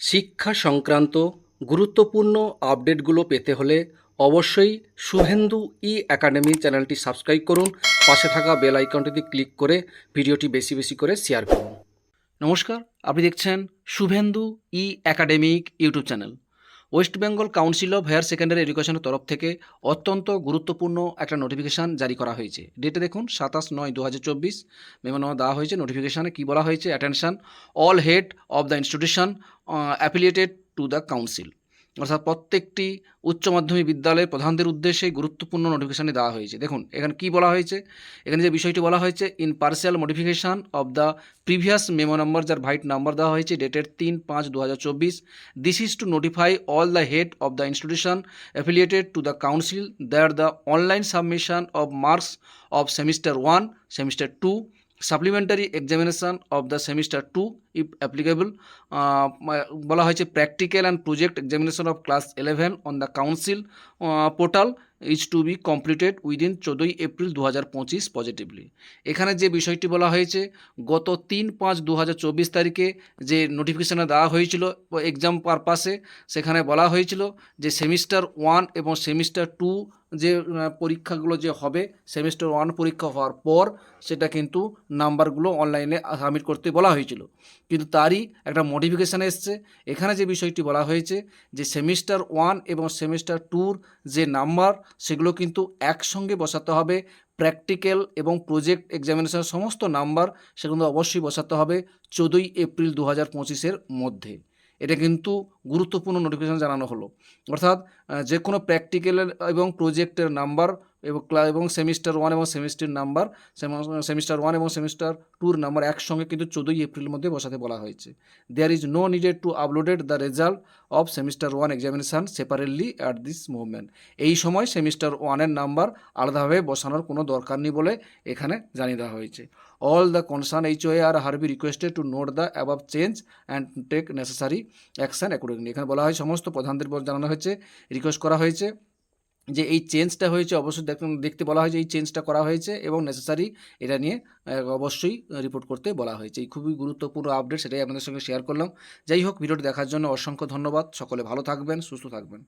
শিক্ষা সংক্রান্ত গুরুত্বপূর্ণ আপডেটগুলো পেতে হলে অবশ্যই শুভেন্দু ই অ্যাকাডেমি চ্যানেলটি সাবস্ক্রাইব করুন। পাশে থাকা বেল আইকনটিতে ক্লিক করে ভিডিওটি বেশি বেশি করে শেয়ার করুন। নমস্কার, আপনি দেখছেন Subhendu e academic YouTube channel. West Bengal Council of Higher Secondary এডুকেশনের তরফ থেকে অত্যন্ত গুরুত্বপূর্ণ একটা নোটিফিকেশান জারি করা হয়েছে। ডেটে দেখুন, সাতাশ নয় দু হাজার চব্বিশ মেমোনো দেওয়া হয়েছে নোটিফিকেশানে কী বলা হয়েছে? Attention, all head of the institution affiliated to the council. অর্থাৎ প্রত্যেকটি উচ্চ মাধ্যমিক বিদ্যালয়ের প্রধানদের উদ্দেশ্যে গুরুত্বপূর্ণ নোটিফিকেশানে দেওয়া হয়েছে। দেখুন, এখানে কি বলা হয়েছে? এখানে যে বিষয়টি বলা হয়েছে in partial modification of the previous memo number যার ভাইট নাম্বার দেওয়া হয়েছে ডেটের তিন পাঁচ দু হাজার চব্বিশ this is to notify all the head of the institution affiliated to the council there the online submission of marks of semester one semester two supplementary examination of the semester two, if applicable বলা হয়েছে practical and project examination of class eleven on the council portal. Is to be completed within চোদ্দোই April দু হাজার পঁচিশ positively এখানে যে বিষয়টি বলা হয়েছে, গত তিন পাঁচ দু হাজার চব্বিশ তারিখে যে নোটিফিকেশানে দেওয়া হয়েছিল এক্সাম পারপাসে সেখানে বলা হয়েছিল যে সেমিস্টার ওয়ান এবং সেমিস্টার টু যে পরীক্ষাগুলো যে হবে সেমিস্টার ওয়ান পরীক্ষা হওয়ার পর সেটা কিন্তু নাম্বারগুলো অনলাইনে সাবমিট করতে বলা হয়েছিল। কিন্তু তারই একটা মডিফিকেশান এসছে। এখানে যে বিষয়টি বলা হয়েছে যে সেমিস্টার ওয়ান এবং সেমিস্টার টুর যে নাম্বার সেগুলো কিন্তু একসঙ্গে বসাতে হবে। প্র্যাকটিক্যাল এবং প্রজেক্ট এক্সামিনেশনের সমস্ত নাম্বার সেগুলো অবশ্যই বসাতে হবে চোদ্দোই এপ্রিল দু হাজার পঁচিশের মধ্যে। এটা কিন্তু গুরুত্বপূর্ণ নোটিফিকেশন জানানো হলো। অর্থাৎ যে কোনো প্র্যাকটিক্যালের এবং প্রজেক্টের নাম্বার এবং এবং সেমিস্টার ওয়ান এবং সেমিস্টার নাম্বার সেমিস্টার ওয়ান এবং সেমিস্টার টুর নাম্বার একসঙ্গে কিন্তু চোদ্দোই এপ্রিলের মধ্যে বসাতে বলা হয়েছে। There is no needed to uploaded the result of semester one examination separately at this movement এই সময় সেমিস্টার ওয়ানের নাম্বার আলাদাভাবে বসানোর কোনো দরকার নেই বলে এখানে জানিয়ে দেওয়া হয়েছে। All the concern H O I are hereby requested to note the above change and take necessary action accordingly এখানে বলা হয়, সমস্ত প্রধানদের জানানো হয়েছে রিকোয়েস্ট করা হয়েছে। যে এই চেঞ্জটা হয়েছে, অবশ্যই দেখ- দেখতে বলা হয়েছে এই চেঞ্জটা করা হয়েছে এবং নেসেসারি এটা নিয়ে অবশ্যই রিপোর্ট করতে বলা হয়েছে। এই খুবই গুরুত্বপূর্ণ আপডেট সেটাই আপনাদের সঙ্গে শেয়ার করলাম। যাই হোক, ভিডিওটি দেখার জন্য অসংখ্য ধন্যবাদ। সকলে ভালো থাকবেন, সুস্থ থাকবেন।